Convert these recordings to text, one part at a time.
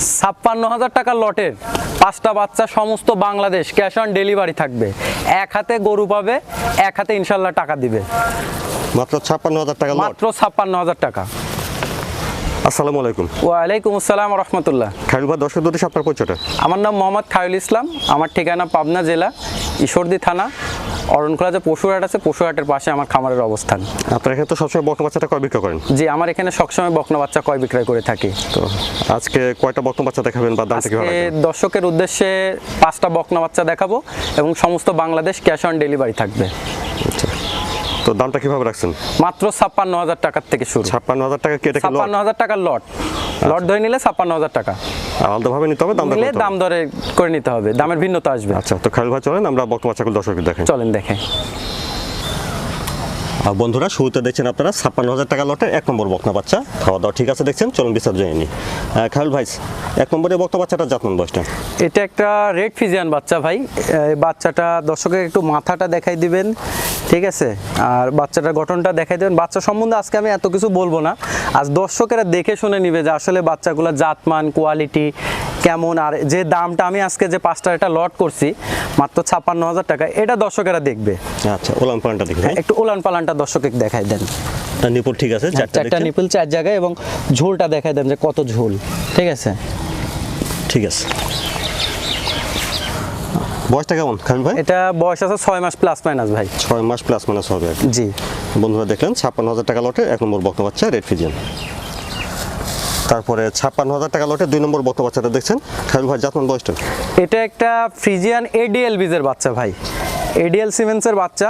ছাপ্পান্ন হাজার টাকার লটের পাঁচটা বাচ্চা সমস্ত বাংলাদেশ ক্যাশ অন ডেলিভারি থাকবে। এক হাতে গরু পাবে এক হাতে ইনশাল্লাহ টাকা দিবে। মাত্র ছাপ্পান্ন হাজার টাকা মাত্র ছাপ্পান্ন হাজার টাকা। আসসালামু আলাইকুম। ওয়ালাইকুম আসসালাম রহমতুল্লাহ। খাইল ভাই দর্শক দুটি আপনার পরিচয়টা? আমার নাম মোহাম্মদ খায়ুল ইসলাম আমার ঠিকানা পাবনা জেলা ঈশ্বরদী থানা অরণখোলা যে পশুহাট আছে পশুহাটের পাশে আমার খামারের অবস্থান আপনার এখানে তো সবসময় বকনা বাচ্চাটা কয় বিক্রয় করেন জি আমার এখানে সবসময় বকনা বাচ্চা কয় বিক্রয় করে থাকি তো আজকে কয়টা বকনা বাচ্চা দেখাবেন বা দাম কীভাবে? দর্শকের উদ্দেশ্যে পাঁচটা বকনা বাচ্চা দেখাবো এবং সমস্ত বাংলাদেশ ক্যাশ অন ডেলিভারি থাকবে আচ্ছা। তো দামটা কীভাবে রাখছেন? মাত্র ছাপ্পান্ন হাজার টাকার থেকে শুরু। ছাপ্পান্ন হাজার টাকা কেটে ছাপ্পান্ন হাজার টাকার লট। লট ধরে নিলে ছাপ্পান্ন হাজার টাকা। আলাদাভাবে নিতে হবে দাম নিলে দাম দরে করে নিতে হবে দামের ভিন্নতা আসবে। আচ্ছা তো খাইল ভাই চলেন আমরা বক্তব্য চাকুল দর্শকদের দেখেন চলেন দেখে আর বন্ধুরা, শুরুতে দেখছেন আপনারা ছাপ্পান্ন হাজার টাকা লটে এক নম্বর বকনা বাচ্চা। খাওয়া দাওয়া ঠিক আছে দেখছেন, চলুন বিস্তার জেনে নিই। ভাই, এক নম্বরে বকনা বাচ্চাটা জাতমান বয়সটা? এটা একটা রেড ফিজিয়ান বাচ্চা ভাই। বাচ্চাটা দর্শকের একটু মাথাটা দেখাই দিবেন, ঠিক আছে? আর বাচ্চাটার গঠনটা দেখাই দেবেন। বাচ্চা সম্বন্ধে আজকে আমি এত কিছু বলব না। আজ দর্শকেরা দেখে শুনে নিবে যে আসলে বাচ্চাগুলো জাতমান কোয়ালিটি কেমন আর যে দামটা আমি আজকে যে পাঁচটা একটা লট করছি মাত্র ছাপ্পান্ন হাজার টাকা এটা দর্শকেরা দেখবে। আচ্ছা ওলান পালানটা দেখবে একটু ওলান পালানটা দর্শকে দেখাই দেন। নিপুল ঠিক আছে চারটা নিপুল চার জায়গায় এবং ঝোলটা দেখাই দেন যে কত ঝোল ঠিক আছে? ঠিক আছে। বয়সটা কেমন খাইল ভাই? এটা বয়স আছে ছয় মাস প্লাস মাইনাস ভাই। ছয় মাস প্লাস মাইনাস হবে। জি। বন্ধুরা দেখলেন ছাপ্পান্ন হাজার টাকা লটে এক নম্বর বক্ত বাচ্চা রেড ফিজিয়ান তারপরে ছাপ্পান্ন হাজার টাকা লটে দুই নম্বর বক্ত বাচ্চাটা দেখছেন। খাইল ভাই জাতমান বয়সটা এটা একটা ফ্রিজিয়ান এডিএল বীজের বাচ্চা ভাই। এডিএল সিমেন্সের বাচ্চা।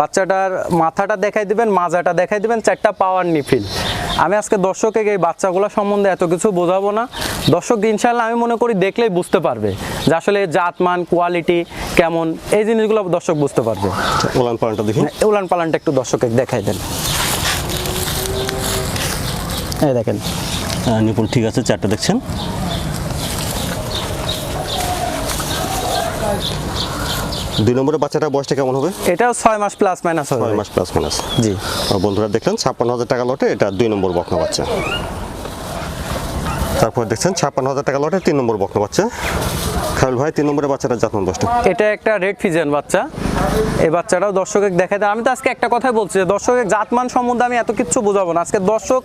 বাচ্চাটার মাথাটা দেখাই দিবেন মাজাটা দেখাই দিবেন চারটা পাওয়ার নিফিল। আমি আজকে দর্শকে এই বাচ্চাগুলো সম্বন্ধে এত কিছু বোঝাবো না। দর্শক ইনশাল্লাহ আমি মনে করি দেখলেই বুঝতে পারবে যে আসলে জাতমান কোয়ালিটি কেমন এই জিনিসগুলো দর্শক বুঝতে পারবে। উলান পালানটা দেখি। উলান পালানটা একটু দর্শককে দেখাই দেন। এই দেখেন। নিপুল ঠিক আছে চারটা দেখছেন? দুই নম্বরের বাচ্চাটা বয়সটা কেমন হবে? এটাও ছয় মাস প্লাস মাইনাস হবে। ছয় মাস প্লাস মাইনাস জি। বন্ধুরা দেখলেন ছাপ্পান্ন হাজার টাকা লটে এটা দুই নম্বর বকনা বাচ্চা। তারপর দেখছেন ছাপ্পান্ন হাজার টাকা লটে তিন নম্বর বকনা বাচ্চা। খাইল ভাই তিন নম্বরের বাচ্চাটা জাতমান বয়সটা এটা একটা রেড ফিজিয়ান বাচ্চা। এই বাচ্চাটাও দর্শকের দেখাই দেয় আমি তো আজকে একটা কথাই বলছি যে দর্শকের জাতমান সম্বন্ধে আমি এত কিছু বোঝাবো না। আজকে দর্শক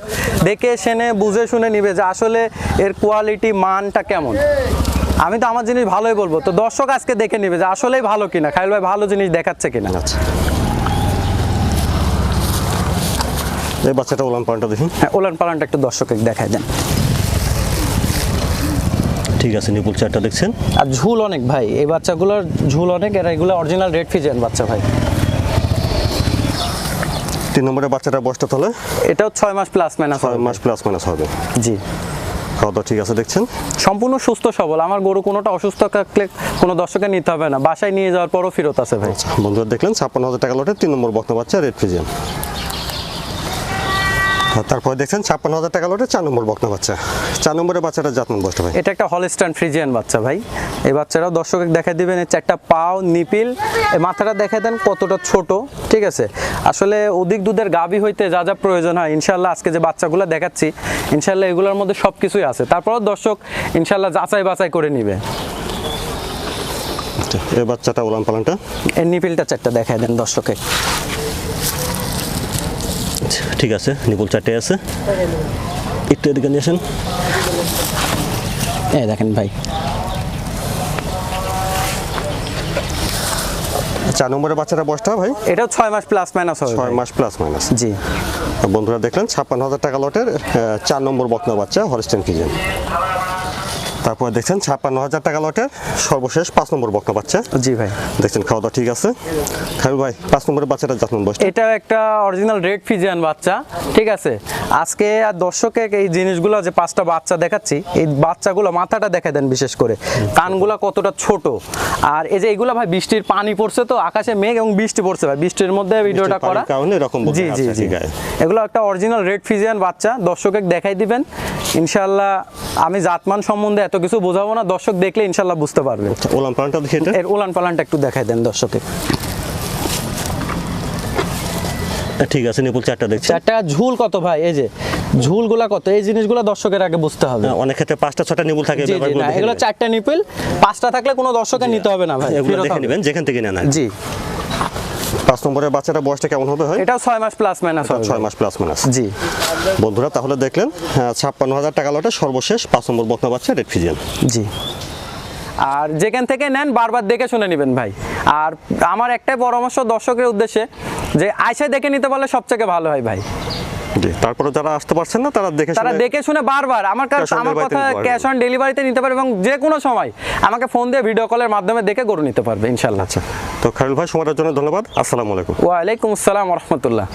দেখে শুনে বুঝে শুনে নিবে যে আসলে এর কোয়ালিটি মানটা কেমন। আমি তো আমার জিনিস ভালোই বলব। তো দর্শক আজকে দেখে নিবে যে আসলেই ভালো কিনা। খাইল ভাই ভালো জিনিস দেখাচ্ছে কিনা। আচ্ছা। এই বাচ্চাটা ওলান পালানটা দেখি। হ্যাঁ ওলান পালানটা একটু দর্শকের দেখাই দেন। ঠিক আছে নিপুল চারটা দেখছেন? আর ঝুল অনেক ভাই এই বাচ্চাগুলোর ঝুল অনেক এরা এগুলো অরিজিনাল রেড ফিজিয়ান বাচ্চা ভাই। তিন নম্বরের বাচ্চাটা বয়সটা তাহলে? এটাও ছয় মাস প্লাস মাইনাস ছয় মাস প্লাস মাইনাস হবে। জি। খাওয়া দাওয়া ঠিক আছে দেখছেন? সম্পূর্ণ সুস্থ সবল। আমার গরু কোনোটা অসুস্থ থাকলে কোনো দর্শকের নিতে হবে না। বাসায় নিয়ে যাওয়ার পরও ফেরত আছে ভাই। বন্ধুরা দেখলেন ছাপ্পান্ন হাজার টাকা লটে তিন নম্বর বক্তা বাচ্চা রেড ফিজিয়ান তারপরে দেখছেন ছাপ্পান্ন হাজার টাকা লটে চার নম্বর বক্তা বাচ্চা। চার নম্বরের বাচ্চাটা জাতমান বয়সটা ভাই এটা একটা হলিস্টান ফ্রিজিয়ান বাচ্চা ভাই। এই বাচ্চারাও দর্শকের দেখা দিবেন এই চারটা পাও নিপিল এই মাথাটা দেখা দেন কতটা ছোট ঠিক আছে? আসলে অধিক দুধের গাভী হইতে যা যা প্রয়োজন হয় ইনশাল্লাহ আজকে যে বাচ্চাগুলো দেখাচ্ছি ইনশাল্লাহ এগুলোর মধ্যে সব কিছুই আছে। তারপরও দর্শক ইনশাল্লাহ যাচাই বাছাই করে নিবে। আচ্ছা, এই বাচ্চাটা ওলান পালানটা? এই নিপিলটা চারটা দেখায় দেন দর্শকে। আচ্ছা, ঠিক আছে নিপুল চারটে আছে। একটু এদিকে নিয়ে আসেন। এই দেখেন ভাই। চার নম্বরের বাচ্চাটা বয়সটা ভাই? এটা ছয় মাস প্লাস মাইনাস হবে ছয় মাস প্লাস মাইনাস জি। বন্ধুরা দেখলেন ছাপ্পান্ন হাজার টাকা লটের চার নম্বর বকনা বাচ্চা হরিস্টেন ফিজিয়ান তারপরে দেখছেন ছাপ্পান্ন হাজার টাকা লটের সর্বশেষ পাঁচ নম্বর বকনা বাচ্চা। জি ভাই। দেখছেন খাওয়া দাওয়া ঠিক আছে? খাবি ভাই পাঁচ নম্বরের বাচ্চাটা জাতমান বয়স এটাও একটা অরিজিনাল রেড ফিজিয়ান বাচ্চা ঠিক আছে? আজকে আর দর্শকে এই জিনিসগুলো যে পাঁচটা বাচ্চা দেখাচ্ছি এই বাচ্চাগুলো মাথাটা দেখা দেন বিশেষ করে। কানগুলা কতটা ছোট। আর এই যে এগুলা ভাই বৃষ্টির পানি পড়ছে তো আকাশে মেঘ এবং বৃষ্টি পড়ছে ভাই। বৃষ্টির মধ্যে ভিডিওটা করা। কারণে এরকম জি জি জি। এগুলো একটা অরিজিনাল রেড ফিজিয়ান বাচ্চা দর্শকে দেখাই দিবেন। ইনশাল্লাহ আমি জাতমান সম্বন্ধে এত কিছু বোঝাবো না দর্শক দেখলে ইনশাল্লাহ বুঝতে পারবে। ওলান দেখি এর উলান পালানটা একটু দেখাই দেন দর্শকে। ঠিক আছে নিপুল চারটা দেখছি। চারটা ঝুল কত ভাই? এই যে ঝুলগুলা কত? এই জিনিসগুলো দর্শকের আগে বুঝতে হবে। অনেক ক্ষেত্রে পাঁচটা ছটা নিপুল থাকে এগুলো চারটা নিপুল পাঁচটা থাকলে কোনো দর্শকের নিতে হবে না ভাই এগুলো দেখে। নেবেন যেখান থেকে নেন জি। পাঁচ নম্বরের বাচ্চাটা বয়সটা কেমন হবে হয় ছয় মাস প্লাস মাইনাস ছয় মাস প্লাস মাইনাস জি। বন্ধুরা তাহলে দেখলেন ছাপ্পান্ন হাজার টাকা লটে সর্বশেষ পাঁচ নম্বর বকনা বাচ্চা রেড ফিজিয়ান। জি। আর যেখান থেকে নেন বারবার দেখে শুনে নেবেন ভাই। আর আমার একটাই পরামর্শ দর্শকের উদ্দেশ্যে যে দেখে নিতে পারলে সবথেকে ভালো হয় ভাই। তারপরে যারা আসতে পারছেন না তারা দেখে তারা দেখে শুনে বারবার আমার কাছে আমার কথা ক্যাশ অন ডেলিভারিতে নিতে পারবে এবং যে কোনো সময় আমাকে ফোন দিয়ে ভিডিও কলের মাধ্যমে দেখে গরু নিতে পারবে ইনশাল্লাহ। আচ্ছা। তো খারুল ভাই সময়টার জন্য ধন্যবাদ। আসসালামু আলাইকুম। ওয়ালাইকুম আসসালাম রহমতুল্লাহ।